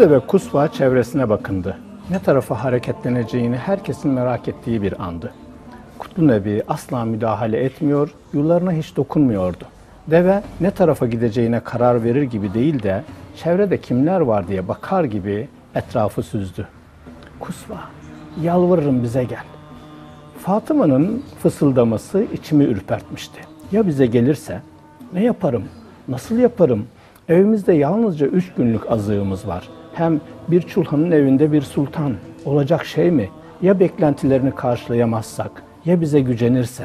Kutlude ve Kusva çevresine bakındı. Ne tarafa hareketleneceğini herkesin merak ettiği bir andı. Kutlu Nebi asla müdahale etmiyor, yollarına hiç dokunmuyordu. Deve ne tarafa gideceğine karar verir gibi değil de çevrede kimler var diye bakar gibi etrafı süzdü. Kusva, yalvarırım bize gel. Fatıma'nın fısıldaması içimi ürpertmişti. Ya bize gelirse? Ne yaparım? Nasıl yaparım? Evimizde yalnızca üç günlük azığımız var. Hem bir çulhanın evinde bir sultan. Olacak şey mi? Ya beklentilerini karşılayamazsak? Ya bize gücenirse?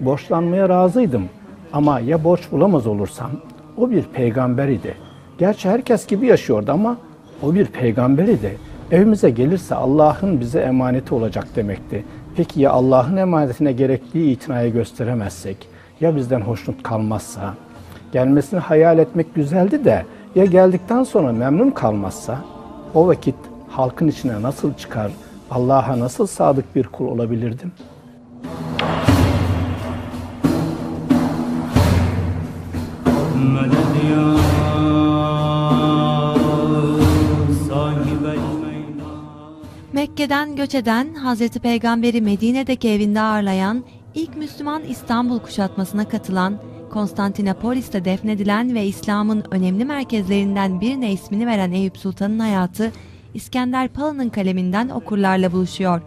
Borçlanmaya razıydım. Ama ya borç bulamaz olursam? O bir peygamber idi. Gerçi herkes gibi yaşıyordu ama o bir peygamber idi. Evimize gelirse Allah'ın bize emaneti olacak demekti. Peki ya Allah'ın emanetine gerektiği itinayı gösteremezsek? Ya bizden hoşnut kalmazsa? Gelmesini hayal etmek güzeldi de ya geldikten sonra memnun kalmazsa o vakit halkın içine nasıl çıkar, Allah'a nasıl sadık bir kul olabilirdim? Mekke'den göç eden Hazreti Peygamberi Medine'deki evinde ağırlayan ilk Müslüman İstanbul kuşatmasına katılan Konstantinopolis'te defnedilen ve İslam'ın önemli merkezlerinden birine ismini veren Eyüp Sultan'ın hayatı İskender Pala'nın kaleminden okurlarla buluşuyor.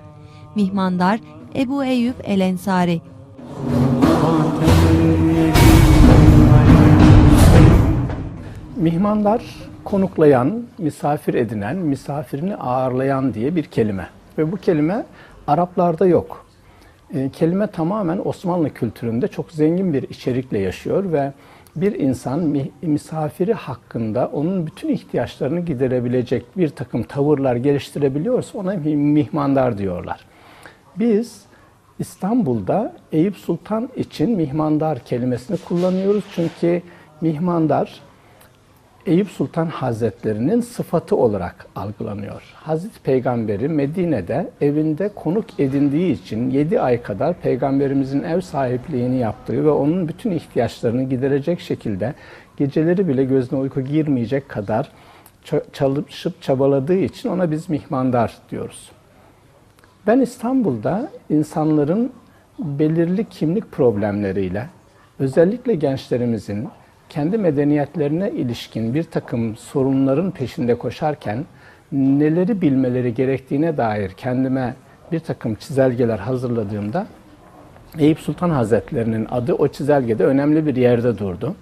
Mihmandar Ebu Eyyub El Ensari Mihmandar konuklayan, misafir edinen, misafirini ağırlayan diye bir kelime. Ve bu kelime Araplarda yok. E, kelime tamamen Osmanlı kültüründe çok zengin bir içerikle yaşıyor ve bir insan mi- misafiri hakkında onun bütün ihtiyaçlarını giderebilecek bir takım tavırlar geliştirebiliyorsa ona mi- mihmandar diyorlar. Biz İstanbul'da Eyüp Sultan için mihmandar kelimesini kullanıyoruz çünkü mihmandar Eyüp Sultan Hazretlerinin sıfatı olarak algılanıyor. Hazreti Peygamberi Medine'de evinde konuk edindiği için 7 ay kadar Peygamberimizin ev sahipliğini yaptığı ve onun bütün ihtiyaçlarını giderecek şekilde geceleri bile gözüne uyku girmeyecek kadar ça- çalışıp çabaladığı için ona biz mihmandar diyoruz. Ben İstanbul'da insanların belirli kimlik problemleriyle, özellikle gençlerimizin kendi medeniyetlerine ilişkin bir takım sorunların peşinde koşarken neleri bilmeleri gerektiğine dair kendime bir takım çizelgeler hazırladığımda Eyüp Sultan Hazretlerinin adı o çizelgede önemli bir yerde durdu.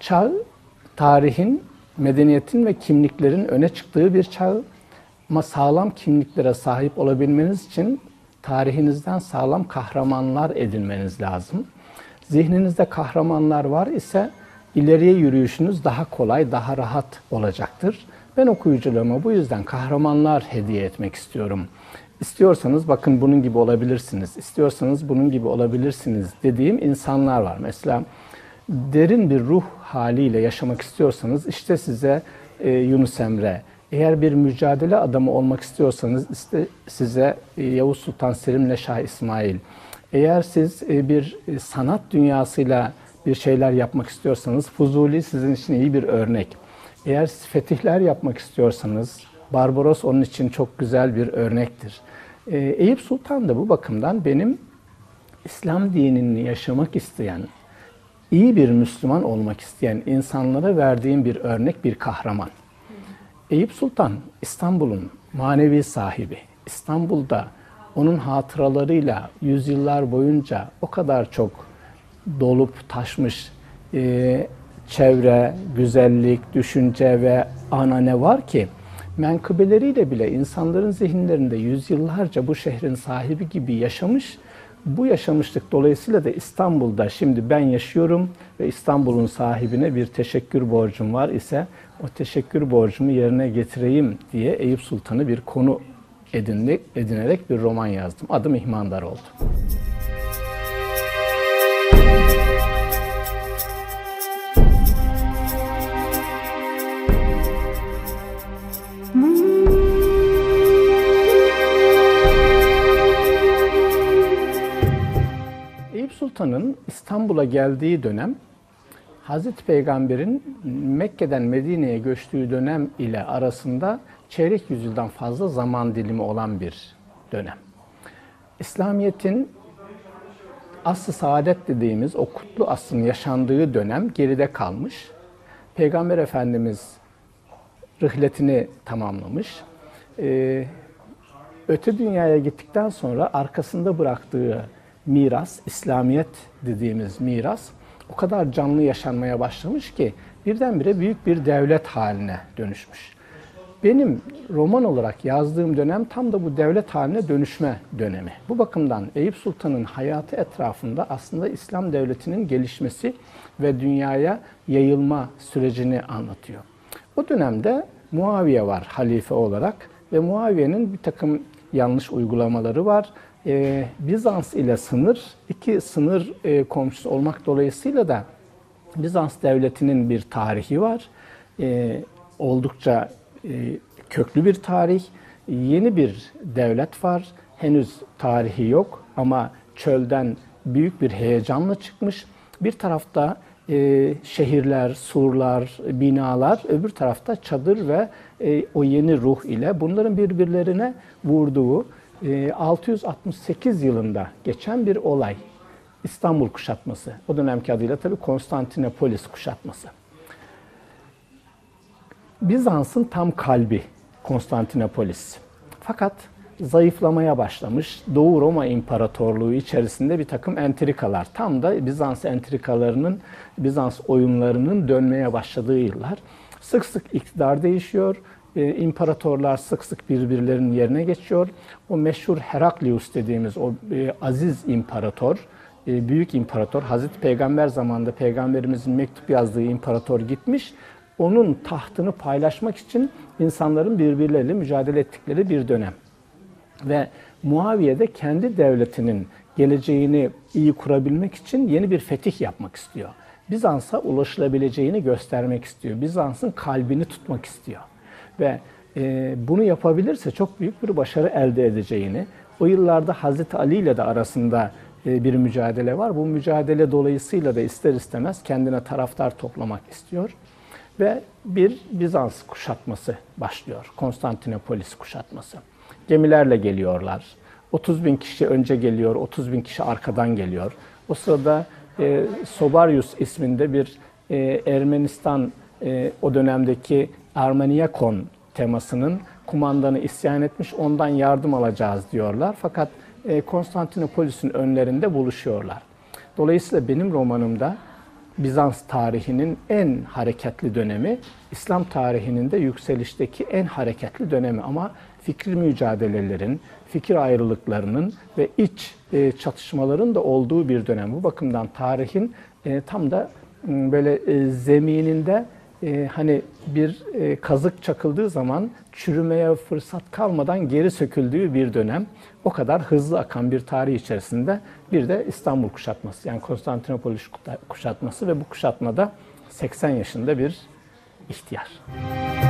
Çağ, tarihin, medeniyetin ve kimliklerin öne çıktığı bir çağ. Ama sağlam kimliklere sahip olabilmeniz için tarihinizden sağlam kahramanlar edinmeniz lazım. Zihninizde kahramanlar var ise ileriye yürüyüşünüz daha kolay, daha rahat olacaktır. Ben okuyucularıma bu yüzden kahramanlar hediye etmek istiyorum. İstiyorsanız bakın bunun gibi olabilirsiniz, istiyorsanız bunun gibi olabilirsiniz dediğim insanlar var. Mesela derin bir ruh haliyle yaşamak istiyorsanız işte size e, Yunus Emre. Eğer bir mücadele adamı olmak istiyorsanız işte size e, Yavuz Sultan Selim'le Şah İsmail. Eğer siz e, bir e, sanat dünyasıyla bir şeyler yapmak istiyorsanız Fuzuli sizin için iyi bir örnek. Eğer siz fetihler yapmak istiyorsanız Barbaros onun için çok güzel bir örnektir. E, Eyüp Sultan da bu bakımdan benim İslam dinini yaşamak isteyen, iyi bir Müslüman olmak isteyen insanlara verdiğim bir örnek, bir kahraman. Eyüp Sultan İstanbul'un manevi sahibi. İstanbul'da onun hatıralarıyla yüzyıllar boyunca o kadar çok dolup taşmış e, çevre, güzellik, düşünce ve anane var ki menkıbeleriyle bile insanların zihinlerinde yüzyıllarca bu şehrin sahibi gibi yaşamış. Bu yaşamışlık dolayısıyla da İstanbul'da şimdi ben yaşıyorum ve İstanbul'un sahibine bir teşekkür borcum var ise o teşekkür borcumu yerine getireyim diye Eyüp Sultan'ı bir konu edindik, edinerek bir roman yazdım. Adı Mihmandar oldu. Eyüp Sultan'ın İstanbul'a geldiği dönem Hazreti Peygamber'in Mekke'den Medine'ye göçtüğü dönem ile arasında çeyrek yüzyıldan fazla zaman dilimi olan bir dönem. İslamiyet'in asr-ı saadet dediğimiz o kutlu asrın yaşandığı dönem geride kalmış. Peygamber Efendimiz rihletini tamamlamış. Ee, öte dünyaya gittikten sonra arkasında bıraktığı miras, İslamiyet dediğimiz miras o kadar canlı yaşanmaya başlamış ki birdenbire büyük bir devlet haline dönüşmüş. Benim roman olarak yazdığım dönem tam da bu devlet haline dönüşme dönemi. Bu bakımdan Eyüp Sultan'ın hayatı etrafında aslında İslam devletinin gelişmesi ve dünyaya yayılma sürecini anlatıyor. O dönemde Muaviye var halife olarak ve Muaviye'nin bir takım yanlış uygulamaları var. Ee, Bizans ile sınır, iki sınır e, komşusu olmak dolayısıyla da Bizans devletinin bir tarihi var. Ee, oldukça köklü bir tarih. Yeni bir devlet var. Henüz tarihi yok ama çölden büyük bir heyecanla çıkmış. Bir tarafta e, şehirler, surlar, binalar, öbür tarafta çadır ve e, o yeni ruh ile bunların birbirlerine vurduğu e, 668 yılında geçen bir olay. İstanbul kuşatması. O dönemki adıyla tabii Konstantinopolis kuşatması. Bizans'ın tam kalbi Konstantinopolis. Fakat zayıflamaya başlamış. Doğu Roma İmparatorluğu içerisinde bir takım entrikalar. Tam da Bizans entrikalarının, Bizans oyunlarının dönmeye başladığı yıllar. Sık sık iktidar değişiyor. Ee, imparatorlar sık sık birbirlerinin yerine geçiyor. O meşhur Heraklius dediğimiz o e, aziz imparator, e, büyük imparator, Hazreti Peygamber zamanında Peygamberimizin mektup yazdığı imparator gitmiş onun tahtını paylaşmak için insanların birbirleriyle mücadele ettikleri bir dönem. Ve Muaviye de kendi devletinin geleceğini iyi kurabilmek için yeni bir fetih yapmak istiyor. Bizans'a ulaşılabileceğini göstermek istiyor. Bizans'ın kalbini tutmak istiyor. Ve e, bunu yapabilirse çok büyük bir başarı elde edeceğini, o yıllarda Hazreti Ali ile de arasında e, bir mücadele var. Bu mücadele dolayısıyla da ister istemez kendine taraftar toplamak istiyor ve bir Bizans kuşatması başlıyor. Konstantinopolis kuşatması. Gemilerle geliyorlar. 30 bin kişi önce geliyor, 30 bin kişi arkadan geliyor. O sırada e, Sobarius isminde bir e, Ermenistan e, o dönemdeki Ermeniyakon temasının kumandanı isyan etmiş, ondan yardım alacağız diyorlar. Fakat e, Konstantinopolis'in önlerinde buluşuyorlar. Dolayısıyla benim romanımda Bizans tarihinin en hareketli dönemi, İslam tarihinin de yükselişteki en hareketli dönemi ama fikri mücadelelerin, fikir ayrılıklarının ve iç e, çatışmaların da olduğu bir dönem. Bu bakımdan tarihin e, tam da böyle e, zemininde hani bir kazık çakıldığı zaman çürümeye fırsat kalmadan geri söküldüğü bir dönem. O kadar hızlı akan bir tarih içerisinde bir de İstanbul kuşatması yani Konstantinopolis kuşatması ve bu kuşatmada 80 yaşında bir ihtiyar. Beni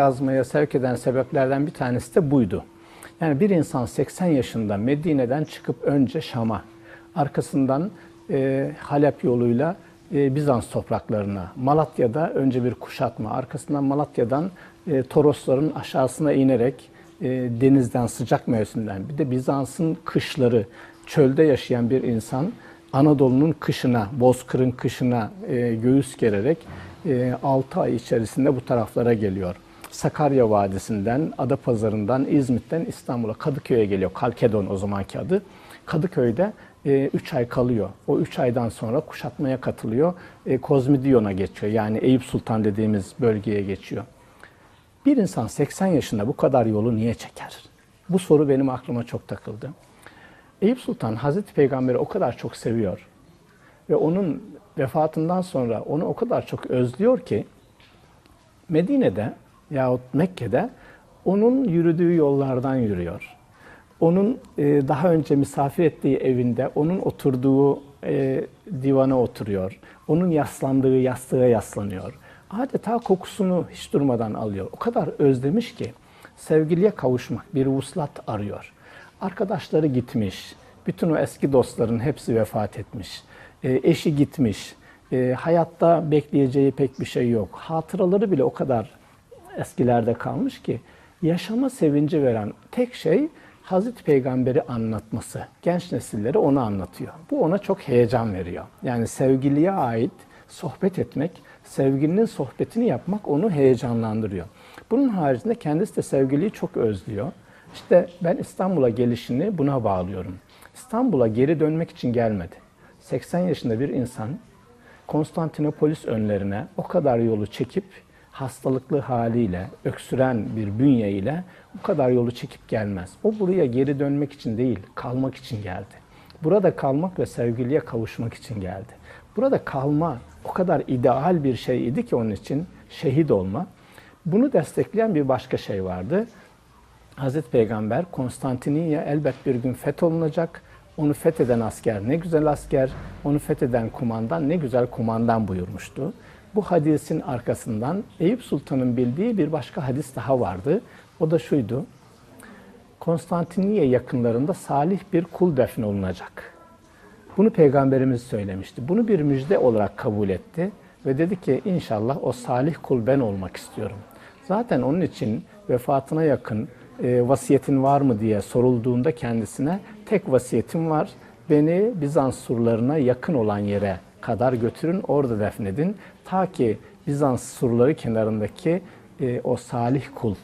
yazmaya sevk eden sebeplerden bir tanesi de buydu. Yani bir insan 80 yaşında Medine'den çıkıp önce Şam'a, arkasından e, Halep yoluyla e, Bizans topraklarına. Malatya'da önce bir kuşatma, arkasından Malatya'dan e, Torosların aşağısına inerek e, denizden, sıcak mevsimden, bir de Bizans'ın kışları, çölde yaşayan bir insan Anadolu'nun kışına, Bozkır'ın kışına e, göğüs gererek 6 ay içerisinde bu taraflara geliyor. Sakarya Vadisi'nden, Adapazarı'ndan, İzmit'ten İstanbul'a, Kadıköy'e geliyor. Kalkedon o zamanki adı. Kadıköy'de 3 ay kalıyor. O 3 aydan sonra kuşatmaya katılıyor. E, Kozmidiyon'a geçiyor. Yani Eyüp Sultan dediğimiz bölgeye geçiyor. Bir insan 80 yaşında bu kadar yolu niye çeker? Bu soru benim aklıma çok takıldı. Eyüp Sultan Hazreti Peygamber'i o kadar çok seviyor ve onun vefatından sonra onu o kadar çok özlüyor ki Medine'de yahut Mekke'de onun yürüdüğü yollardan yürüyor. Onun e, daha önce misafir ettiği evinde, onun oturduğu e, divana oturuyor. Onun yaslandığı yastığa yaslanıyor. Adeta kokusunu hiç durmadan alıyor. O kadar özlemiş ki sevgiliye kavuşmak, bir vuslat arıyor. Arkadaşları gitmiş, bütün o eski dostların hepsi vefat etmiş. E, eşi gitmiş, e, hayatta bekleyeceği pek bir şey yok. Hatıraları bile o kadar eskilerde kalmış ki yaşama sevinci veren tek şey Hazreti Peygamber'i anlatması. Genç nesillere onu anlatıyor. Bu ona çok heyecan veriyor. Yani sevgiliye ait sohbet etmek, sevgilinin sohbetini yapmak onu heyecanlandırıyor. Bunun haricinde kendisi de sevgiliyi çok özlüyor. İşte ben İstanbul'a gelişini buna bağlıyorum. İstanbul'a geri dönmek için gelmedi. 80 yaşında bir insan Konstantinopolis önlerine o kadar yolu çekip hastalıklı haliyle, öksüren bir bünye ile bu kadar yolu çekip gelmez. O buraya geri dönmek için değil, kalmak için geldi. Burada kalmak ve sevgiliye kavuşmak için geldi. Burada kalma o kadar ideal bir şey idi ki onun için şehit olma. Bunu destekleyen bir başka şey vardı. Hazreti Peygamber Konstantiniye elbet bir gün fetholunacak. Onu fetheden asker ne güzel asker, onu fetheden kumandan ne güzel kumandan buyurmuştu. Bu hadisin arkasından Eyüp Sultan'ın bildiği bir başka hadis daha vardı. O da şuydu. Konstantiniye yakınlarında salih bir kul defnolunacak. Bunu Peygamberimiz söylemişti. Bunu bir müjde olarak kabul etti ve dedi ki inşallah o salih kul ben olmak istiyorum. Zaten onun için vefatına yakın e, vasiyetin var mı diye sorulduğunda kendisine tek vasiyetim var. Beni Bizans surlarına yakın olan yere kadar götürün, orada defnedin. Ta ki Bizans surları kenarındaki e, o salih kul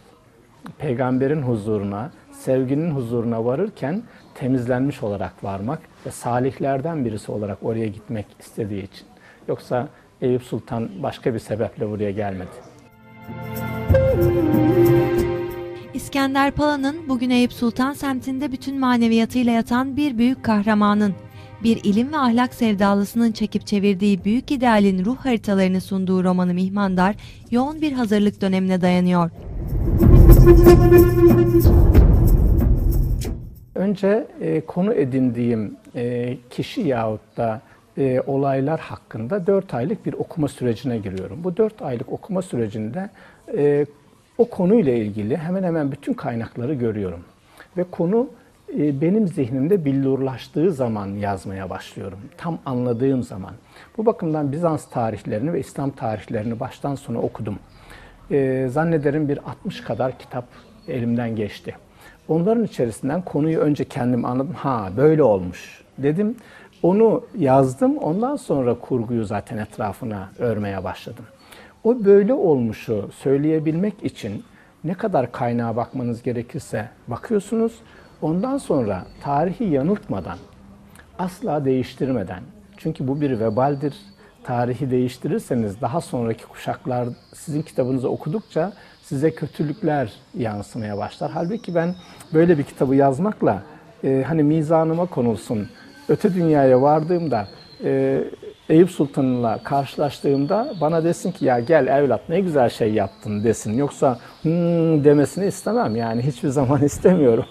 peygamberin huzuruna, sevginin huzuruna varırken temizlenmiş olarak varmak ve salihlerden birisi olarak oraya gitmek istediği için. Yoksa Eyüp Sultan başka bir sebeple buraya gelmedi. İskender Pala'nın bugün Eyüp Sultan semtinde bütün maneviyatıyla yatan bir büyük kahramanın, bir ilim ve ahlak sevdalısının çekip çevirdiği büyük idealin ruh haritalarını sunduğu romanı Mihmandar, yoğun bir hazırlık dönemine dayanıyor. Önce e, konu edindiğim e, kişi yahut da e, olaylar hakkında 4 aylık bir okuma sürecine giriyorum. Bu 4 aylık okuma sürecinde e, o konuyla ilgili hemen hemen bütün kaynakları görüyorum. Ve konu benim zihnimde billurlaştığı zaman yazmaya başlıyorum. Tam anladığım zaman. Bu bakımdan Bizans tarihlerini ve İslam tarihlerini baştan sona okudum. E, zannederim bir 60 kadar kitap elimden geçti. Onların içerisinden konuyu önce kendim anladım. Ha böyle olmuş dedim. Onu yazdım. Ondan sonra kurguyu zaten etrafına örmeye başladım. O böyle olmuşu söyleyebilmek için ne kadar kaynağa bakmanız gerekirse bakıyorsunuz. Ondan sonra tarihi yanıltmadan, asla değiştirmeden, çünkü bu bir vebaldir. Tarihi değiştirirseniz daha sonraki kuşaklar sizin kitabınızı okudukça size kötülükler yansımaya başlar. Halbuki ben böyle bir kitabı yazmakla e, hani mizanıma konulsun, öte dünyaya vardığımda e, Eyüp Sultan'la karşılaştığımda bana desin ki ya gel evlat ne güzel şey yaptın desin. Yoksa hmm demesini istemem yani hiçbir zaman istemiyorum.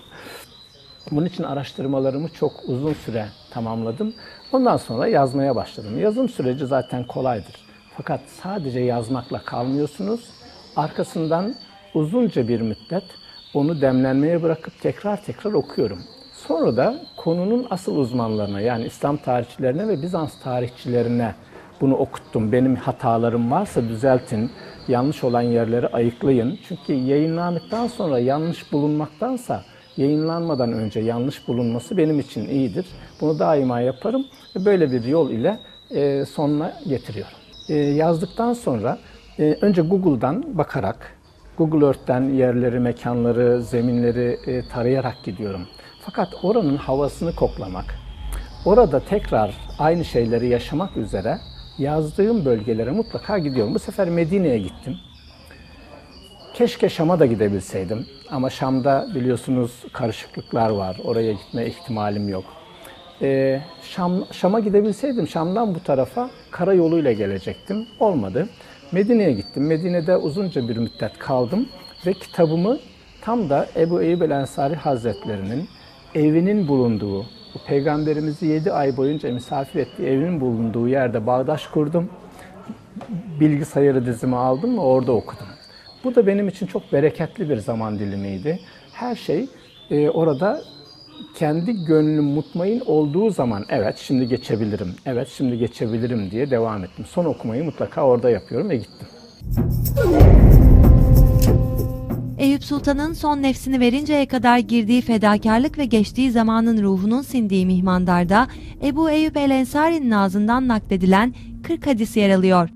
Bunun için araştırmalarımı çok uzun süre tamamladım. Ondan sonra yazmaya başladım. Yazım süreci zaten kolaydır. Fakat sadece yazmakla kalmıyorsunuz. Arkasından uzunca bir müddet onu demlenmeye bırakıp tekrar tekrar okuyorum. Sonra da konunun asıl uzmanlarına yani İslam tarihçilerine ve Bizans tarihçilerine bunu okuttum. Benim hatalarım varsa düzeltin. Yanlış olan yerleri ayıklayın. Çünkü yayınlandıktan sonra yanlış bulunmaktansa yayınlanmadan önce yanlış bulunması benim için iyidir. Bunu daima yaparım ve böyle bir yol ile e, sonuna getiriyorum. E, yazdıktan sonra e, önce Google'dan bakarak, Google Earth'ten yerleri, mekanları, zeminleri e, tarayarak gidiyorum. Fakat oranın havasını koklamak, orada tekrar aynı şeyleri yaşamak üzere yazdığım bölgelere mutlaka gidiyorum. Bu sefer Medine'ye gittim. Keşke Şam'a da gidebilseydim. Ama Şam'da biliyorsunuz karışıklıklar var. Oraya gitme ihtimalim yok. Ee, Şam, Şam'a gidebilseydim Şam'dan bu tarafa karayoluyla gelecektim. Olmadı. Medine'ye gittim. Medine'de uzunca bir müddet kaldım ve kitabımı tam da Ebu Eyyub el Ensari Hazretlerinin evinin bulunduğu, bu peygamberimizi 7 ay boyunca misafir ettiği evinin bulunduğu yerde bağdaş kurdum. Bilgisayarı dizime aldım ve orada okudum. Bu da benim için çok bereketli bir zaman dilimiydi. Her şey e, orada kendi gönlüm mutmain olduğu zaman evet şimdi geçebilirim, evet şimdi geçebilirim diye devam ettim. Son okumayı mutlaka orada yapıyorum ve gittim. Eyüp Sultan'ın son nefsini verinceye kadar girdiği fedakarlık ve geçtiği zamanın ruhunun sindiği mihmandarda Ebu Eyyub el Ensari'nin ağzından nakledilen 40 hadis yer alıyor.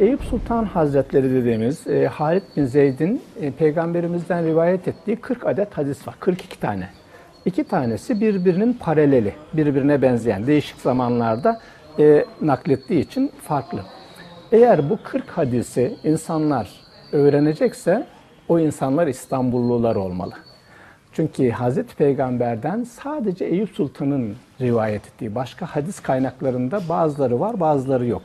Eyüp Sultan Hazretleri dediğimiz e, Halid bin Zeyd'in e, peygamberimizden rivayet ettiği 40 adet hadis var. 42 tane. İki tanesi birbirinin paraleli, birbirine benzeyen, değişik zamanlarda e, naklettiği için farklı. Eğer bu 40 hadisi insanlar öğrenecekse o insanlar İstanbullular olmalı. Çünkü Hazreti Peygamber'den sadece Eyüp Sultan'ın rivayet ettiği başka hadis kaynaklarında bazıları var, bazıları yok.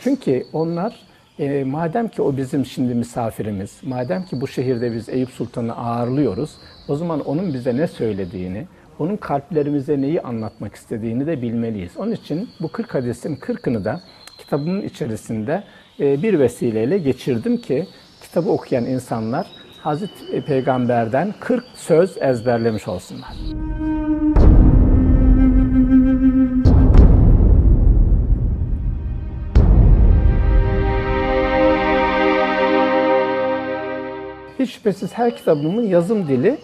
Çünkü onlar e, madem ki o bizim şimdi misafirimiz, madem ki bu şehirde biz Eyüp Sultan'ı ağırlıyoruz, o zaman onun bize ne söylediğini, onun kalplerimize neyi anlatmak istediğini de bilmeliyiz. Onun için bu 40 hadisin 40'ını da kitabımın içerisinde e, bir vesileyle geçirdim ki kitabı okuyan insanlar Hazreti Peygamber'den 40 söz ezberlemiş olsunlar. Hiç şüphesiz her kitabımın yazım dili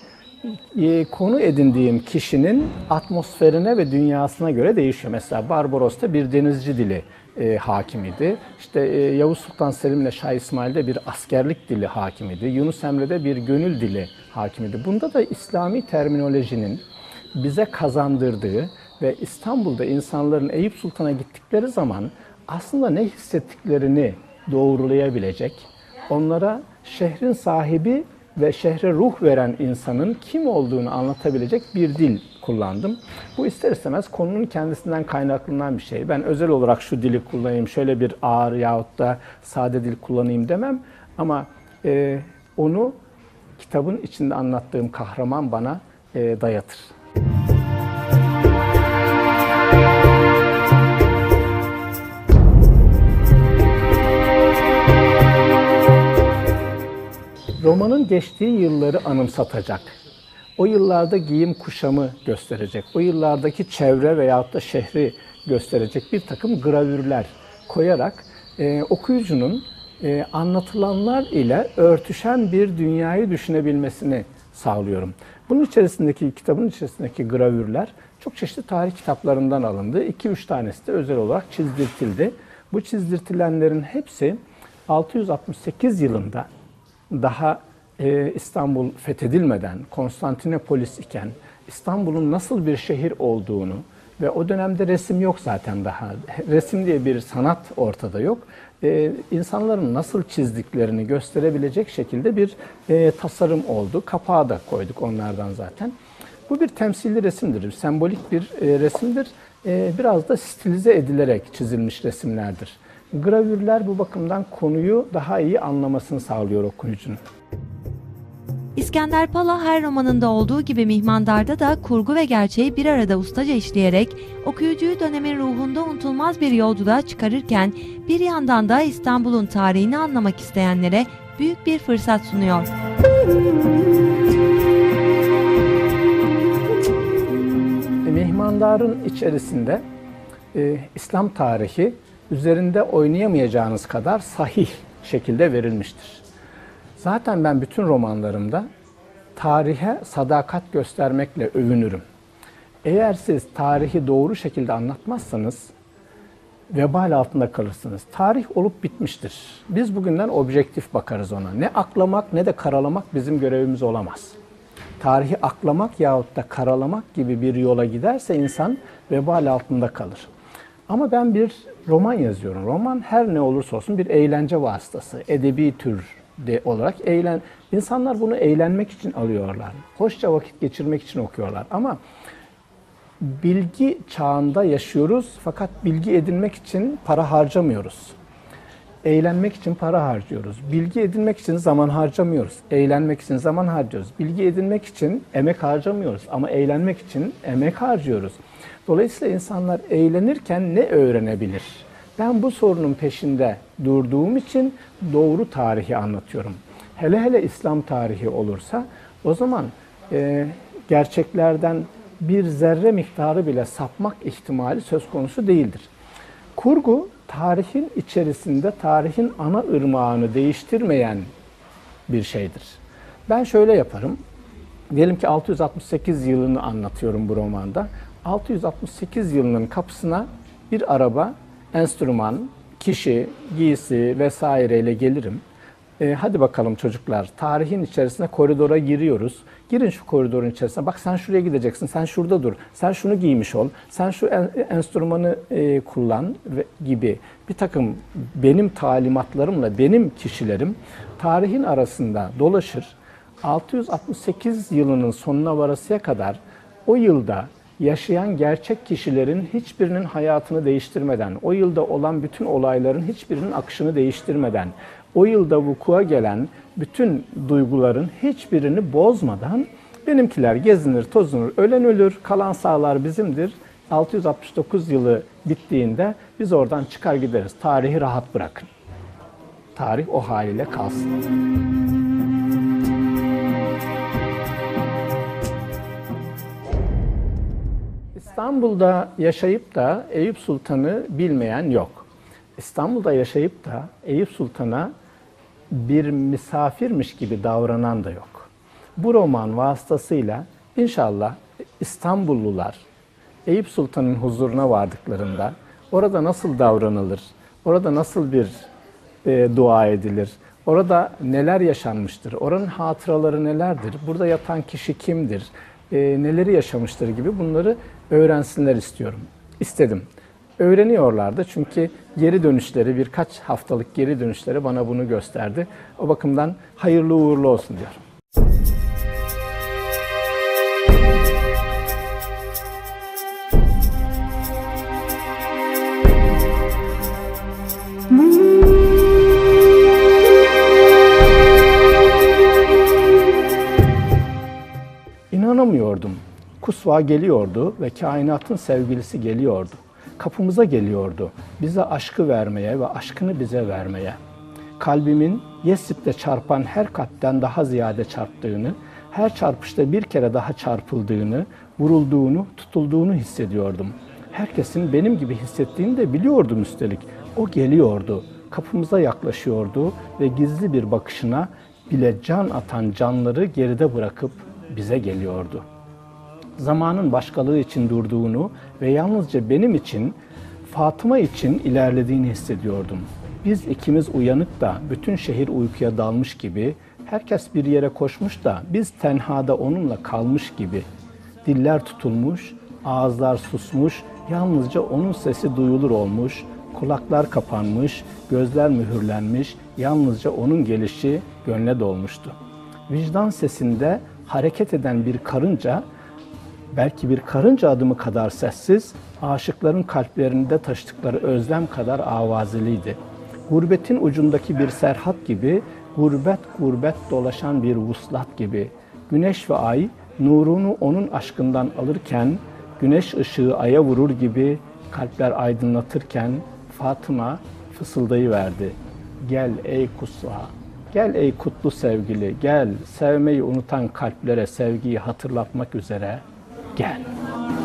e, konu edindiğim kişinin atmosferine ve dünyasına göre değişiyor. Mesela Barbaros'ta bir denizci dili e, hakim idi. İşte e, Yavuz Sultan Selim ile Şah İsmail'de bir askerlik dili hakim idi. Yunus Emre'de bir gönül dili hakim idi. Bunda da İslami terminolojinin bize kazandırdığı ve İstanbul'da insanların Eyüp Sultan'a gittikleri zaman aslında ne hissettiklerini doğrulayabilecek, onlara şehrin sahibi ve şehre ruh veren insanın kim olduğunu anlatabilecek bir dil kullandım. Bu ister istemez konunun kendisinden kaynaklanan bir şey. Ben özel olarak şu dili kullanayım, şöyle bir ağır yahut da sade dil kullanayım demem. Ama e, onu kitabın içinde anlattığım kahraman bana e, dayatır. Romanın geçtiği yılları anımsatacak. O yıllarda giyim kuşamı gösterecek. O yıllardaki çevre veyahut da şehri gösterecek bir takım gravürler koyarak e, okuyucunun e, anlatılanlar ile örtüşen bir dünyayı düşünebilmesini sağlıyorum. Bunun içerisindeki, kitabın içerisindeki gravürler çok çeşitli tarih kitaplarından alındı. 2-3 tanesi de özel olarak çizdirtildi. Bu çizdirtilenlerin hepsi 668 yılında daha e, İstanbul fethedilmeden, Konstantinopolis iken İstanbul'un nasıl bir şehir olduğunu ve o dönemde resim yok zaten daha. Resim diye bir sanat ortada yok. E, insanların nasıl çizdiklerini gösterebilecek şekilde bir e, tasarım oldu. Kapağı da koyduk onlardan zaten. Bu bir temsilli resimdir, sembolik bir e, resimdir. E, biraz da stilize edilerek çizilmiş resimlerdir. Gravürler bu bakımdan konuyu daha iyi anlamasını sağlıyor okuyucunun. İskender Pala her romanında olduğu gibi Mihmandar'da da kurgu ve gerçeği bir arada ustaca işleyerek okuyucuyu dönemin ruhunda unutulmaz bir yolculuğa çıkarırken bir yandan da İstanbul'un tarihini anlamak isteyenlere büyük bir fırsat sunuyor. Mihmandar'ın içerisinde e, İslam tarihi üzerinde oynayamayacağınız kadar sahih şekilde verilmiştir. Zaten ben bütün romanlarımda tarihe sadakat göstermekle övünürüm. Eğer siz tarihi doğru şekilde anlatmazsanız vebal altında kalırsınız. Tarih olup bitmiştir. Biz bugünden objektif bakarız ona. Ne aklamak ne de karalamak bizim görevimiz olamaz. Tarihi aklamak yahut da karalamak gibi bir yola giderse insan vebal altında kalır. Ama ben bir roman yazıyorum. Roman her ne olursa olsun bir eğlence vasıtası, edebi tür de olarak eğlen insanlar bunu eğlenmek için alıyorlar. Hoşça vakit geçirmek için okuyorlar. Ama bilgi çağında yaşıyoruz fakat bilgi edinmek için para harcamıyoruz. Eğlenmek için para harcıyoruz. Bilgi edinmek için zaman harcamıyoruz. Eğlenmek için zaman harcıyoruz. Bilgi edinmek için emek harcamıyoruz ama eğlenmek için emek harcıyoruz. Dolayısıyla insanlar eğlenirken ne öğrenebilir? Ben bu sorunun peşinde durduğum için doğru tarihi anlatıyorum. Hele hele İslam tarihi olursa o zaman e, gerçeklerden bir zerre miktarı bile sapmak ihtimali söz konusu değildir. Kurgu tarihin içerisinde tarihin ana ırmağını değiştirmeyen bir şeydir. Ben şöyle yaparım. Diyelim ki 668 yılını anlatıyorum bu romanda. 668 yılının kapısına bir araba, enstrüman, kişi, giysi vesaireyle gelirim. E, hadi bakalım çocuklar, tarihin içerisine koridora giriyoruz. Girin şu koridorun içerisine. Bak sen şuraya gideceksin, sen şurada dur. Sen şunu giymiş ol, sen şu en, enstrümanı e, kullan ve gibi bir takım benim talimatlarımla benim kişilerim tarihin arasında dolaşır. 668 yılının sonuna varasıya kadar o yılda yaşayan gerçek kişilerin hiçbirinin hayatını değiştirmeden, o yılda olan bütün olayların hiçbirinin akışını değiştirmeden, o yılda vukua gelen bütün duyguların hiçbirini bozmadan benimkiler gezinir, tozunur, ölen ölür, kalan sağlar bizimdir. 669 yılı bittiğinde biz oradan çıkar gideriz. Tarihi rahat bırakın. Tarih o haliyle kalsın. İstanbul'da yaşayıp da Eyüp Sultan'ı bilmeyen yok. İstanbul'da yaşayıp da Eyüp Sultan'a bir misafirmiş gibi davranan da yok. Bu roman vasıtasıyla inşallah İstanbullular Eyüp Sultan'ın huzuruna vardıklarında orada nasıl davranılır, orada nasıl bir e, dua edilir, orada neler yaşanmıştır, oranın hatıraları nelerdir, burada yatan kişi kimdir, e, neleri yaşamıştır gibi bunları öğrensinler istiyorum. İstedim. Öğreniyorlardı çünkü geri dönüşleri, birkaç haftalık geri dönüşleri bana bunu gösterdi. O bakımdan hayırlı uğurlu olsun diyorum. İnanamıyordum. Kusva geliyordu ve kainatın sevgilisi geliyordu. Kapımıza geliyordu. Bize aşkı vermeye ve aşkını bize vermeye. Kalbimin Yesip'te çarpan her kalpten daha ziyade çarptığını, her çarpışta bir kere daha çarpıldığını, vurulduğunu, tutulduğunu hissediyordum. Herkesin benim gibi hissettiğini de biliyordum üstelik. O geliyordu, kapımıza yaklaşıyordu ve gizli bir bakışına bile can atan canları geride bırakıp bize geliyordu. Zamanın başkalığı için durduğunu ve yalnızca benim için, Fatıma için ilerlediğini hissediyordum. Biz ikimiz uyanık da bütün şehir uykuya dalmış gibi, herkes bir yere koşmuş da biz tenhada onunla kalmış gibi. Diller tutulmuş, ağızlar susmuş, yalnızca onun sesi duyulur olmuş, kulaklar kapanmış, gözler mühürlenmiş, yalnızca onun gelişi gönle dolmuştu. Vicdan sesinde hareket eden bir karınca, belki bir karınca adımı kadar sessiz, aşıkların kalplerinde taşıdıkları özlem kadar avazeliydi. Gurbetin ucundaki bir serhat gibi, gurbet gurbet dolaşan bir vuslat gibi. Güneş ve ay nurunu onun aşkından alırken, güneş ışığı aya vurur gibi kalpler aydınlatırken Fatıma fısıldayıverdi. Gel ey kusva, gel ey kutlu sevgili, gel sevmeyi unutan kalplere sevgiyi hatırlatmak üzere gel.''